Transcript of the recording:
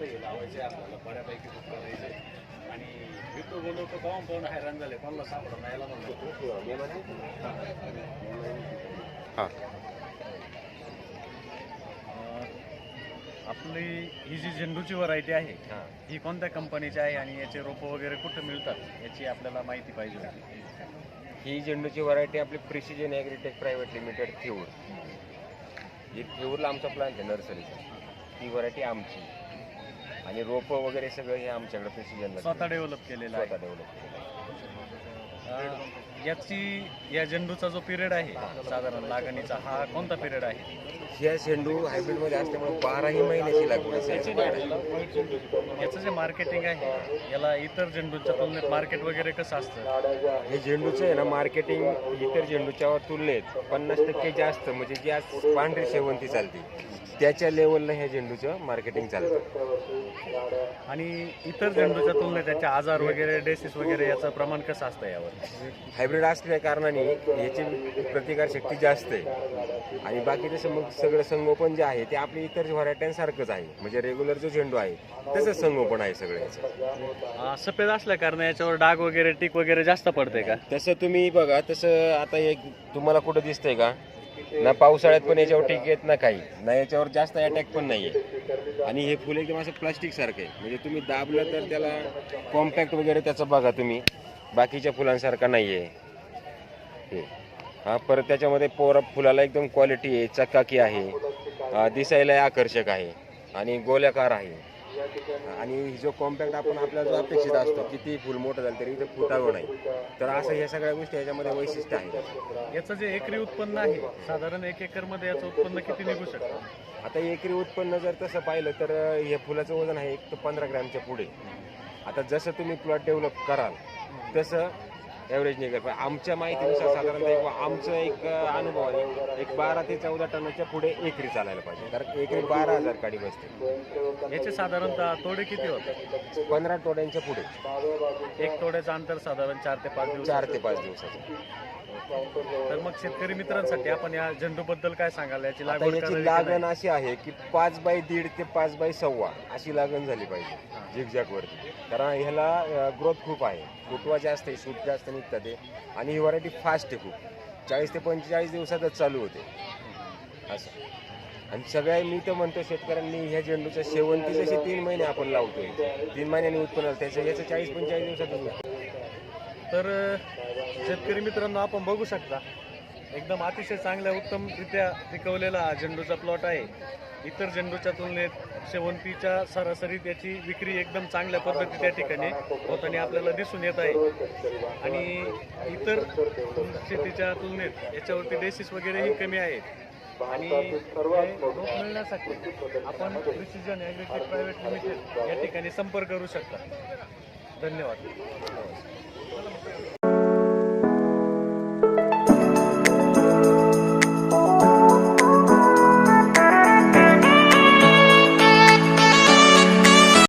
बऱ्यापैकी खूप करायचे आणि विकतो बोलवतो केव्हा पण हैराण झाले कोणाला सापडा नाही याला म्हणतो. हां. आपली ही जी झेंडूची व्हरायटी आहे ही. कोणत्या कंपनीची आहे आणि याचे रोपं वगैरे कुठं मिळतात याची आपल्याला माहिती पाहिजे होती. ही झेंडूची व्हरायटी आपली precision agritech private limited Theur ही थेऊरला आमचा प्लांट आहे नर्सरीचा ती व्हरायटी आमची. आणि रोपं वगैरे सगळं हे आमच्याकडे प्रिसिजनला स्वतः डेव्हलप केलेला आहे. स्वतः डेव्हलप केलेलं आहे. अं, याची या झेंडूचा जो पिरियड आहे साधारण लागणीचा हा कोणता पिरियड आहे? ह्या झेंडू हायब्रिडमध्ये असल्यामुळे बाराही महिन्याची लागवड याचं जे मार्केटिंग आहे याला इतर झेंडूच्या तुलनेत मार्केट वगैरे कसं असतं? हे झेंडूचं आहे ना मार्केटिंग इतर झेंडूच्या तुलनेत पन्नास टक्के जास्त म्हणजे जी आज पांढरी शेवंती चालते. त्याच्या लेवलला ह्या झेंडूचं मार्केटिंग चालतं. आणि इतर झेंडूच्या तुलनेत त्याचे आजार वगैरे डेसिस वगैरे याचं प्रमाण कसं असतं यावर? हायब्रिड असल्या कारणाने याची प्रतिकारशक्ती जास्त आहे. आणि बाकी तसं मग सगळं संगोपन जे आहे ते आपली इतर व्हरायट्यांसारखंच आहे. म्हणजे रेग्युलर जो झेंडू आहे तसंच संगोपन आहे सगळं याचं. अं, सफेद असल्या कारण याच्यावर डाग वगैरे टिक वगैरे जास्त पडते का? तसं तुम्ही बघा तसं आता एक तुम्हाला कुठं दिसतंय का? ना पावसाळ्यात पण याच्यावर टीक येत ना काही. ना याच्यावर जास्त अटॅक पण नाहीये. आणि हे फुल एकदम असं प्लास्टिकसारखं आहे. म्हणजे तुम्ही दाबलं तर त्याला कॉम्पॅक्ट वगैरे त्याचं बघा तुम्ही. बाकीच्या फुलांसारखा नाहीये. हे. हा परत त्याच्यामध्ये पोर फुलाला एकदम क्वालिटी आहे चकाकी आहे. दिसायला आकर्षक आहे. आणि गोल्याकार आहे. आणि जो कॉम्पॅक्ट आपण आपल्याला जो अपेक्षित असतो किती फुल मोठं झालं तरी इथे फुटावं नाही. तर असं ह्या सगळ्या गोष्टी याच्यामध्ये वैशिष्ट्य आहे. याचं जे एकरी उत्पन्न आहे साधारण एक एकरमध्ये याचं उत्पन्न किती निघू शकतं? आता एकरी उत्पन्न जर तसं पाहिलं तर हे फुलाचं वजन आहे एक ते पंधरा ग्रॅमच्या पुढे. आता जसं तुम्ही प्लॉट डेव्हलप कराल तसं ॲव्हरेज निघेल. पण आमच्या माहितीनुसार साधारणतः एक आमचं एक अनुभव आहे. एक बारा ते चौदा टनाच्या पुढे एकरी चालायला पाहिजे. कारण एकरी बारा हजार काडी बसते. याचे साधारणतः तोडे किती होतात? पंधरा तोड्यांच्या पुढे. एक तोड्याचं अंतर साधारण चार ते पाच दिवस चार ते पाच दिवसाचं. तर मग शेतकरी मित्रांसाठी आपण या झेंडू बद्दल काय सांगाल? याची आता लागवड याची करावी का नाही? लागण अशी आहे की पाच बाय दीड ते पाच बाय सव्वा अशी लागण झाली पाहिजे झिगझॅग वरती कारण ह्याला ग्रोथ खूप आहे. फुटवा जास्त आहे सूट जास्त निघतात ते. आणि ही व्हरायटी फास्ट आहे खूप. चाळीस ते पंचेचाळीस दिवसातच चालू होते. असं. आणि सगळ्या मी तर म्हणतो शेतकऱ्यांनी ह्या झेंडूच्या शेवंती जशी तीन महिने आपण लावतोय. तीन महिन्यांनी उत्पन्न आलं, त्याचं याचं चाळीस पंचेचाळीस दिवसातच उत्पन्न. तर शेतकरी मित्रांनो आपण बघू शकता एकदम अतिशय चांगल्या उत्तमरित्या पिकवलेला हा झेंडूचा प्लॉट आहे. इतर झेंडूच्या तुलनेत शेवंतीच्या सरासरीत याची विक्री एकदम चांगल्या पद्धती त्या ठिकाणी होताना आपल्याला दिसून येत आहे. आणि इतर शेतीच्या तुलनेत याच्यावरती डेसिस वगैरेही कमी आहेत. आणि रोप मिळण्यासाठी आपण प्रिसिजन ॲग्रिटेक प्रायव्हेट लिमिटेड या ठिकाणी संपर्क करू शकता. धन्यवाद.